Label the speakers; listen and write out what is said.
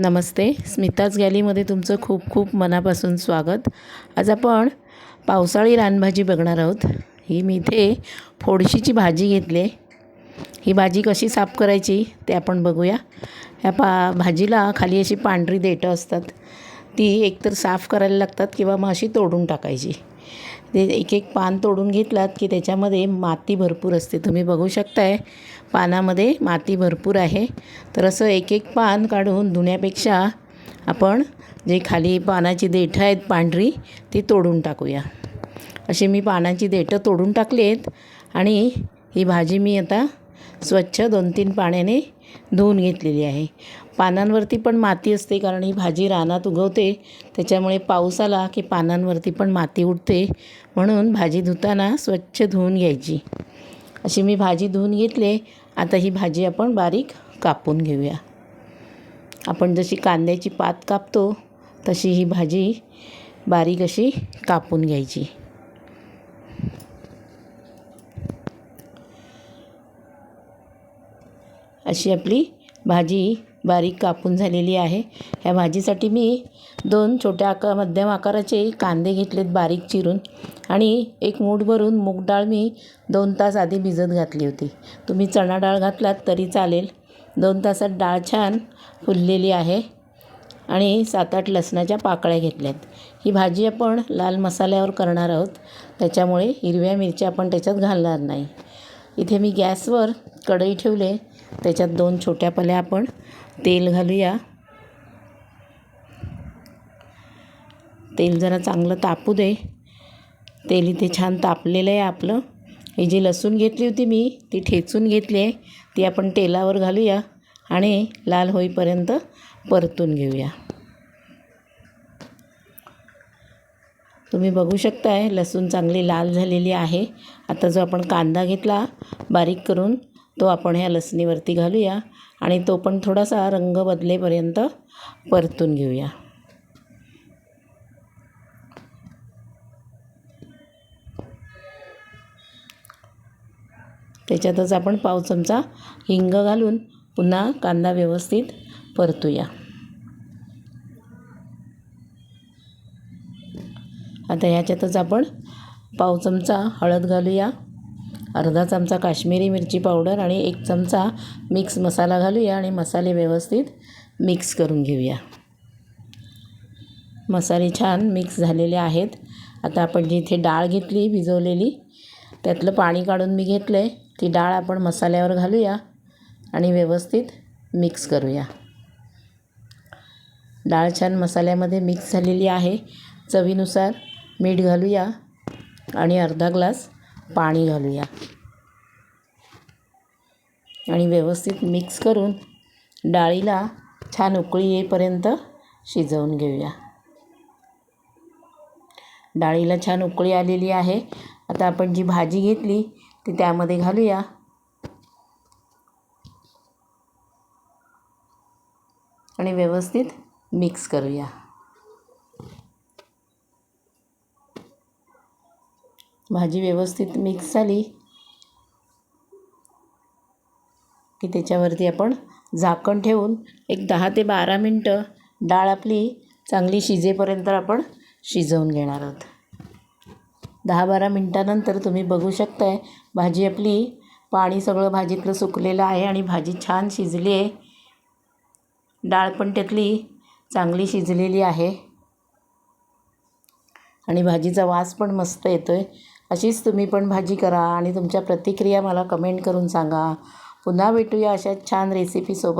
Speaker 1: नमस्ते. स्मिताज गॅलीमध्ये तुमचं खूप खूप मनापासून स्वागत. आज आपण पावसाळी रानभाजी बघणार आहोत. ही मी इथे फोडशीची भाजी घेतली आहे. ही भाजी कशी साफ करायची ते आपण बघूया. ह्या पा भाजीला खाली अशी पांढरी देठं असतात. ती एकतर साफ करायला लागतात किंवा मग अशी तोडून टाकायची. ते एक एक पान तोडून घेतलात की त्याच्यामध्ये माती भरपूर असते. तुम्ही बघू शकताय पानामध्ये माती भरपूर आहे. तर असं एक एक पान काढून धुण्यापेक्षा आपण जे खाली पानाची देठं आहेत पांढरी ती तोडून टाकूया. अशी मी पानाची देठं तोडून टाकली आहेत आणि ही भाजी मी आता स्वच्छ दोन तीन पाण्याने धुवून घेतलेली आहे. पानांवरती पण माती असते कारण ही भाजी रानात उगवते. त्याच्यामुळे पाऊस आला की पानांवरती पण माती उडते. म्हणून भाजी धुताना स्वच्छ धुवून घ्यायची. अशी मी भाजी धुवून घेतले. आता ही भाजी आपण बारीक कापून घेऊया. आपण जशी कांद्याची पात कापतो तशी ही भाजी बारीक अशी कापून घ्यायची. अशी आपली भाजी बारीक कापून झालेली आहे. ह्या भाजीसाठी मी दोन छोट्या आका मध्यम आकाराचे कांदे घेतलेत बारीक चिरून आणि एक मूठ भरून मूग डाळ मी दोन तास आधी भिजत घातली होती. तुम्ही चणा डाळ घातलात तरी चालेल. दोन तासात डाळ छान फुललेली आहे आणि सात आठ लसणाच्या पाकळ्या घेतल्यात. ही भाजी आपण लाल मसाल्यावर करणार आहोत. त्याच्यामुळे हिरव्या मिरच्या आपण त्याच्यात घालणार नाही. इथे मी गॅसवर कढई ठेवले. त्याच्यात दोन छोट्या पल्या आपण तेल घालूया. तेल जरा चांगलं तापू दे. तेल इथे छान तापलेलं आहे आपलं. ही जी लसूण घेतली होती मी ती ठेचून घेतली आहे. ती आपण तेलावर घालूया आणि लाल होईपर्यंत परतून घेऊया. तुम्ही बघू शकताय लसूण चांगली लाल झालेली आहे. आता जो आपण कांदा घेतला बारीक करून तो आपण ह्या लसणीवरती घालूया आणि तो पण थोडासा रंग बदलेपर्यंत परतून घेऊया. त्याच्यातच आपण पाव चमचा हिंग घालून पुन्हा कांदा व्यवस्थित परतूया. आता ह्याच्यातच आपण पाव चमचा हळद घालूया. अर्धा चमचा काश्मीरी मिरची पावडर आणि एक चमचा मिक्स मसाला घालूया आणि मसाले व्यवस्थित मिक्स करून घेऊया. मसाले छान मिक्स झालेले आहेत. आता आपण जी इथे डाळ घेतली भिजवलेली त्यातलं पाणी काढून मी घेतलं आहे ती डाळ आपण मसाल्यावर घालूया आणि व्यवस्थित मिक्स करूया. डाळ छान मसाल्यामध्ये मिक्स झालेली आहे. चवीनुसार मीठ घालूया आणि अर्धा ग्लास पाणी घालूया. आणि व्यवस्थित मिक्स करून डाळीला छान उकळी येईपर्यंत शिजवून घेऊया. डाळीला छान उकळी आलेली आहे. आता आपण जी भाजी घेतली ती त्यामध्ये घालूया. आणि व्यवस्थित मिक्स करूया. भाजी व्यवस्थित मिक्स झाली की त्याच्यावरती आपण झाकण ठेवून एक दहा ते बारा मिनटं डाळ आपली चांगली शिजेपर्यंत आपण शिजवून घेणार आहोत. दहा बारा मिनटानंतर तुम्ही बघू शकताय भाजी आपली पाणी सगळं भाजीतलं सुकलेलं आहे आणि भाजी छान शिजली आहे. डाळ पण त्यातली चांगली शिजलेली आहे. आणि भाजीचा वास पण मस्त येतो आहे अशीच तुम्ही पण भाजी करा आणि तुमच्या प्रतिक्रिया मला कमेंट करून सांगा. पुन्हा भेटूया अशाच छान रेसिपीसोबत